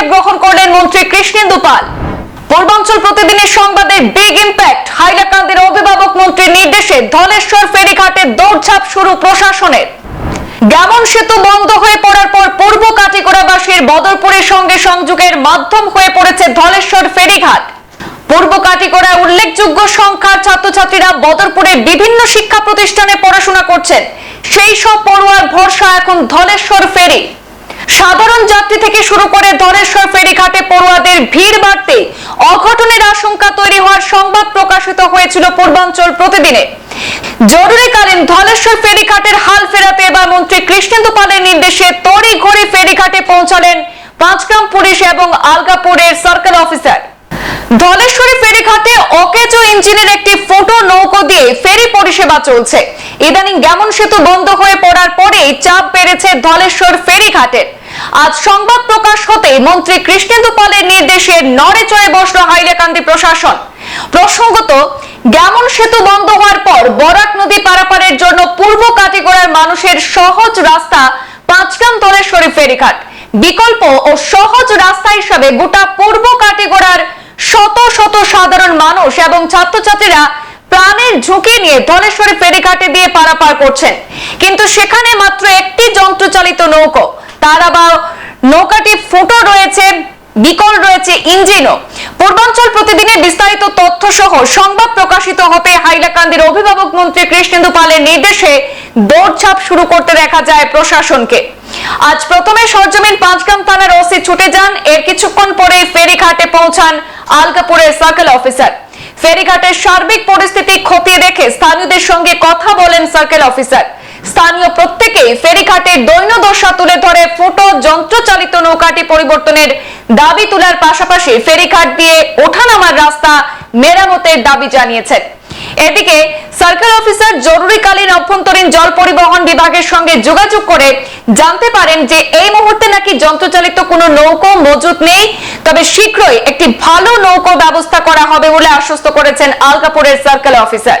পদক্ষেপ গ্রহণ করলেন মন্ত্রী কৃষ্ণেন্দু পাল পূর্বাঞ্চল প্রতিদিনের সংবাদের বিগ ইম্প্যাক্ট হাইলাকান্দির অভিভাবক মন্ত্রীর নির্দেশে ধলেশ্বর ফেরিঘাটে দৌড়ঝাঁপ শুরু প্রশাসনের। গ্যামন সেতু বন্ধ হয়ে পড়ার পর পূর্ব কাটিগড়াবাসীর বদরপুরের সঙ্গে সংযোগের মাধ্যম হয়ে পড়েছে ধলেশ্বর ফেরিঘাট। পূর্ব কাটিগড়ায় উল্লেখযোগ্য সংখ্যার ছাত্রছাত্রীরা বদরপুরের বিভিন্ন শিক্ষা প্রতিষ্ঠানে পড়াশোনা করছেন। সেই সব পড়ুয়ার ভরসা এখন ধলেশ্বর ফেরি। সাধারণ যাত্রী থেকে শুরু করে ধলেশ্বর ফেরিঘাটে পড়ুয়াদের ভিড় বাড়তে অঘটনের আশঙ্কা তৈরি হওয়ার সংবাদ প্রকাশিত হয়েছিল পূর্বাঞ্চল প্রতিদিনে। জরুরিকালীন ধলেশ্বর ফেরিঘাটের হাল ফেরাতে এবার মন্ত্রী কৃষ্ণেন্দু পালের নির্দেশে তড়ি ঘড়ি ফেরিঘাটে পৌঁছালেন পাঁচগ্রাম পুলিশ এবং আলগাপুরের সার্কেল অফিসার। ধলেশ্বরী ফেরিঘাটে অকেজো ইঞ্জিনের একটি ফোটো নৌকো দিয়ে ফেরি পরিষেবা চলছে। ইদানিং গ্যামন সেতু বন্ধ হয়ে পড়ার পরেই চাপ বেড়েছে ধলেশ্বর ফেরিঘাটের। আজ সংবাদ প্রকাশ হতে মন্ত্রী কৃষ্ণেন্দু পালের নির্দেশে নড়ে চড়ে বসল হাইলাকান্দি প্রশাসন। প্রসঙ্গত, গ্যামন সেতু বন্ধ হওয়ার পর বরাক নদী পারাপারের জন্য পূর্ব কাটিগড়ার মানুষের সহজ রাস্তা পাঁচগ্রাম ধলেশ্বরী ফেরিঘাট বিকল্প ও সহজ রাস্তা হিসাবে গোটা পূর্ব কাটিগড়ার শত শত সাধারণ মানুষ এবং ছাত্রছাত্রীরা প্রাণের ঝুঁকি নিয়ে ধলেশ্বরী ফেরিঘাটে দিয়ে পারাপার করছেন। কিন্তু সেখানে মাত্র একটি যন্ত্রচালিত নৌকো তার আবার নৌকাটি ফুটো রয়েছে, বিকল রয়েছে ইঞ্জিনও। পূর্বাঞ্চল প্রতিদিনে বিস্তারিত তথ্য সহ সংবাদ প্রকাশিত হতে হাইলাকান্দির অভিভাবক মন্ত্রী কৃষ্ণেন্দু পালের নির্দেশে দৌড়ঝাঁপ শুরু করতে দেখা যায় প্রশাসনকে। আজ প্রথমে সরজমিন পাঁচগ্রাম থানার ওসি ছুটে যান, এর কিছুক্ষণ পরে ফেরিঘাটে পৌঁছান আলকাপুরের সার্কেল অফিসার। ফেরিঘাটের সার্বিক পরিস্থিতি খতিয়ে দেখে স্থানীয়দের সঙ্গে কথা বলেন সার্কেল অফিসার। স্থানীয় ফেরিঘাটের দৈন্যদশা তুলে ধরে ফুটো যন্ত্রচালিত নৌকাটি পরিবর্তনের দাবি তোলার পাশাপাশি ফেরিঘাট দিয়ে ওঠানামার রাস্তা মেরামতের দাবি জানিয়েছেন। এদিকে সার্কেল অফিসার জরুরিকালীন অভ্যন্তরীণ জল পরিবহন বিভাগের সঙ্গে যোগাযোগ করে জানতে পারেন যে এই মুহূর্তে নাকি যন্ত্রচালিত কোনো নৌকো মজুত নেই, তবে শীঘ্রই একটি ভালো নৌকো ব্যবস্থা করা হবে বলে আশ্বস্ত করেছেন আলকাপুরের সার্কেল অফিসার।